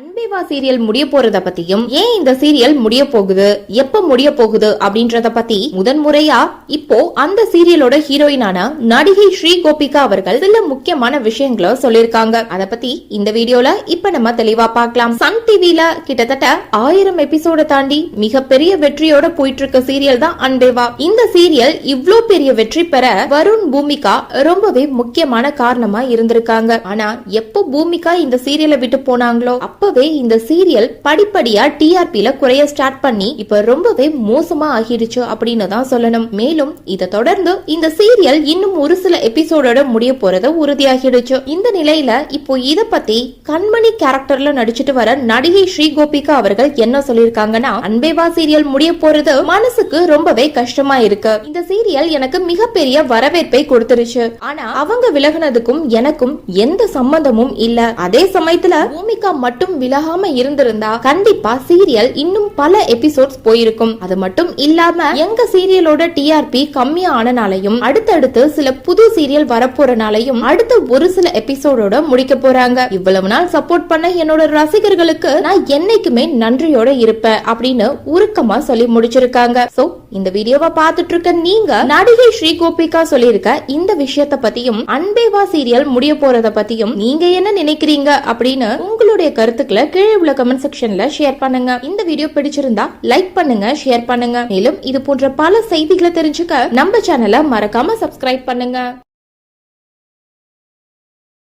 அன்பேவா serial முடிய போறத பத்தியும் ஏன் இந்த சீரியல் முடிய போகுது? எப்ப முடிய போகுது அப்படின்றத பத்தி முதன்முறையா இப்போ அந்த சீரியலோட ஹீரோயினான நடிகை ஸ்ரீ கோபிகா அவர்கள் சில முக்கியமான விஷயங்களை சொல்லிருக்காங்க. அத பத்தி இந்த வீடியோல இப்ப நம்ம தெளிவா பார்க்கலாம். சன் டிவில கிட்டத்தட்ட ஆயிரம் எபிசோட தாண்டி மிகப்பெரிய வெற்றியோட போயிட்டு இருக்க சீரியல் தான் அன்பேவா. இந்த சீரியல் இவ்ளோ பெரிய வெற்றி பெற வருண் பூமிகா ரொம்பவே முக்கியமான காரணமா இருந்திருக்காங்க. ஆனா எப்போ பூமிகா இந்த சீரியலை விட்டு போனாங்களோ ரொம்பவே இந்த சீரியல் படிப்படியா டிஆர்பில குறைய ஸ்டார்ட் பண்ணி இப்ப ரொம்பவே மோசமா ஆகிடுச்சு அப்படின்னு தான் சொல்லணும். மேலும் இதை தொடர்ந்து இந்த சீரியல் இன்னும் ஒரு சில எபிசோடோட முடிய போறது உறுதியாகிடுச்சு. இந்த நிலையில இப்போ இத பத்தி கண்மணி கேரக்டர்ல நடிச்சிட்டு வர நடிகை ஸ்ரீ கோபிகா அவர்கள் என்ன சொல்லிருக்காங்கன்னா அன்பேவா சீரியல் முடிய போறது மனசுக்கு ரொம்பவே கஷ்டமா இருக்கு. இந்த சீரியல் எனக்கு மிகப்பெரிய வரவேற்பை கொடுத்துருச்சு. ஆனா அவங்க விலகுனதுக்கும் எனக்கும் எந்த சம்பந்தமும் இல்ல. அதே சமயத்துல பூமிகா மட்டும் விலகாம இருந்திருந்தா கண்டிப்பா சீரியல் இன்னும் பல எபிசோட்ஸ் போயிருக்கும். அது மட்டும் இல்லாம எங்க சீரியலோட டிஆர்பி கம்மியா ஆனனாலையும் அடுத்தடுத்து சில புது சீரியல் வரப்போறனாலையும் அடுத்த ஒரு சில எபிசோடோட முடிக்க போறாங்க. இவ்வளவு நாள் சப்போர்ட் பண்ண என்னோட ரசிகர்களுக்கு நான் என்னைக்குமே நன்றியோட இருப்பேன் அப்படின்னு உருக்கமா சொல்லி முடிச்சிருக்காங்க. சோ இந்த வீடியோவை பார்த்துட்டு இருக்க நீங்க நடிகை ஸ்ரீ கோபிகா சொல்லியிருக்க இந்த விஷயத்த பத்தியும் அன்பேவா சீரியல் முடிய போறத பத்தியும் நீங்க என்ன நினைக்கிறீங்க அப்படின்னு உங்களுடைய கருத்துக்களை கீழே உள்ள கமெண்ட் செக்ஷன்ல ஷேர் பண்ணுங்க. இந்த வீடியோ பிடிச்சிருந்தா லைக் பண்ணுங்க ஷேர் பண்ணுங்க. மேலும் இது போன்ற பல செய்திகளை தெரிஞ்சுக்க நம்ம சேனலை மறக்காம சப்ஸ்கிரைப் பண்ணுங்க.